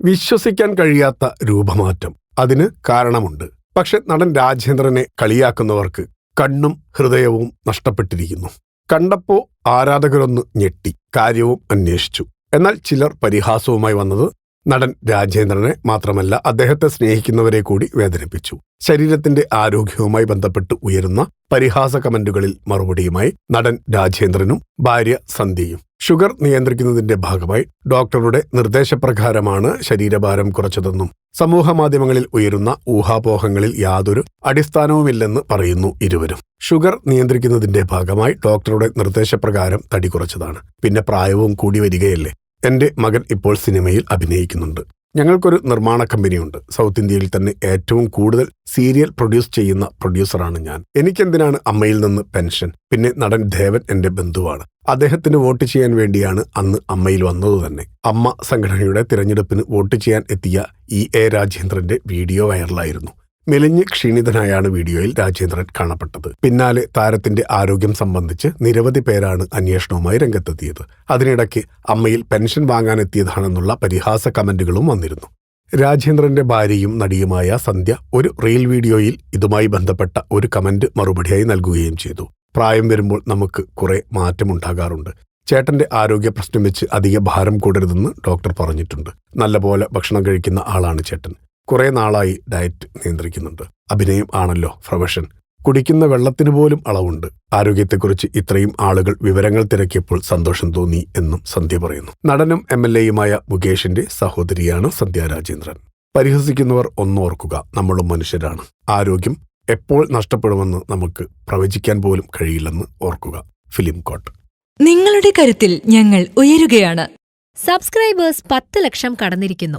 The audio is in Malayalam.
വിശ്വസിക്കാൻ കഴിയാത്ത രൂപമാറ്റം. അതിന് കാരണമുണ്ട്. പക്ഷെ നടൻ രാജേന്ദ്രനെ കളിയാക്കുന്നവർക്ക് കണ്ണും ഹൃദയവും നഷ്ടപ്പെട്ടിരിക്കുന്നു. കണ്ടപ്പോ ആരാധകരൊന്ന് ഞെട്ടി കാര്യവും അന്വേഷിച്ചു. എന്നാൽ ചിലർ പരിഹാസവുമായി വന്നത് നടൻ രാജേന്ദ്രനെ മാത്രമല്ല അദ്ദേഹത്തെ സ്നേഹിക്കുന്നവരെ കൂടി വേദനിപ്പിച്ചു. ശരീരത്തിന്റെ ആരോഗ്യവുമായി ബന്ധപ്പെട്ട് ഉയരുന്ന പരിഹാസ കമന്റുകളിൽ മറുപടിയുമായി നടൻ രാജേന്ദ്രനും ഭാര്യ സന്ധ്യയും. ഷുഗർ നിയന്ത്രിക്കുന്നതിന്റെ ഭാഗമായി ഡോക്ടറുടെ നിർദ്ദേശപ്രകാരമാണ് ശരീരഭാരം കുറച്ചതെന്നും സമൂഹമാധ്യമങ്ങളിൽ ഉയരുന്ന ഊഹാപോഹങ്ങളിൽ യാതൊരു അടിസ്ഥാനവുമില്ലെന്ന് പറയുന്നു ഇരുവരും. ഷുഗർ നിയന്ത്രിക്കുന്നതിന്റെ ഭാഗമായി ഡോക്ടറുടെ നിർദ്ദേശപ്രകാരം തടി കുറച്ചതാണ്. പിന്നെ പ്രായവും കൂടി വരികയല്ലേ? എന്റെ മകൻ ഇപ്പോൾ സിനിമയിൽ അഭിനയിക്കുന്നുണ്ട്. ഞങ്ങൾക്കൊരു നിർമ്മാണ കമ്പനിയുണ്ട്. സൗത്ത് ഇന്ത്യയിൽ തന്നെ ഏറ്റവും കൂടുതൽ സീരിയൽ പ്രൊഡ്യൂസ് ചെയ്യുന്ന പ്രൊഡ്യൂസറാണ് ഞാൻ. എനിക്കെന്തിനാണ് അമ്മയിൽ നിന്ന് പെൻഷൻ? പിന്നെ നടൻ ദേവൻ എന്റെ ബന്ധുവാണ്. അദ്ദേഹത്തിന് വോട്ട് ചെയ്യാൻ വേണ്ടിയാണ് അന്ന് അമ്മയിൽ വന്നത് തന്നെ. അമ്മ സംഘടനയുടെ തിരഞ്ഞെടുപ്പിന് വോട്ട് ചെയ്യാൻ എത്തിയ ഇ എ രാജേന്ദ്രന്റെ വീഡിയോ വൈറലായിരുന്നു. മെലിഞ്ഞ് ക്ഷീണിതനായാണ് വീഡിയോയിൽ രാജേന്ദ്രൻ കാണപ്പെട്ടത്. പിന്നാലെ താരത്തിന്റെ ആരോഗ്യം സംബന്ധിച്ച് നിരവധി പേരാണ് അന്വേഷണവുമായി രംഗത്തെത്തിയത്. അതിനിടയ്ക്ക് അമ്മയിൽ പെൻഷൻ വാങ്ങാനെത്തിയതാണെന്നുള്ള പരിഹാസ കമന്റുകളും വന്നിരുന്നു. രാജേന്ദ്രന്റെ ഭാര്യയും നടിയുമായ സന്ധ്യ ഒരു റീൽ വീഡിയോയിൽ ഇതുമായി ബന്ധപ്പെട്ട ഒരു കമന്റ് മറുപടിയായി നൽകുകയും ചെയ്തു. പ്രായം വരുമ്പോൾ നമുക്ക് കുറെ മാറ്റമുണ്ടാകാറുണ്ട്. ചേട്ടന്റെ ആരോഗ്യ പ്രശ്നം വെച്ച് അധിക ഭാരം കൂടരുതെന്ന് ഡോക്ടർ പറഞ്ഞിട്ടുണ്ട്. നല്ലപോലെ ഭക്ഷണം കഴിക്കുന്ന ആളാണ് ചേട്ടൻ. കുറെ നാളായി ഡയറ്റ് നിയന്ത്രിക്കുന്നുണ്ട്. അഭിനയം ആണല്ലോ പ്രൊഫഷൻ. കുടിക്കുന്ന വെള്ളത്തിന് പോലും അളവുണ്ട്. ആരോഗ്യത്തെക്കുറിച്ച് ഇത്രയും ആളുകൾ വിവരങ്ങൾ തിരക്കിയപ്പോൾ സന്തോഷം തോന്നി എന്നും സന്ധ്യ പറയുന്നു. നടനും എം എൽ എയുമായ മുകേഷിന്റെ സഹോദരിയാണ് സന്ധ്യ രാജേന്ദ്രൻ. പരിഹസിക്കുന്നവർ ഒന്നോർക്കുക നമ്മളും മനുഷ്യരാണ്. ആരോഗ്യം എപ്പോൾ നഷ്ടപ്പെടുമെന്ന് നമുക്ക് പ്രവചിക്കാൻ പോലും കഴിയില്ലെന്ന് ഓർക്കുക. ഫിലിം കോട്ട്. നിങ്ങളുടെ കരുത്തിൽ ഞങ്ങൾ ഉയരുകയാണ്. സബ്സ്ക്രൈബേഴ്സ് പത്ത് ലക്ഷം കടന്നിരിക്കുന്നു.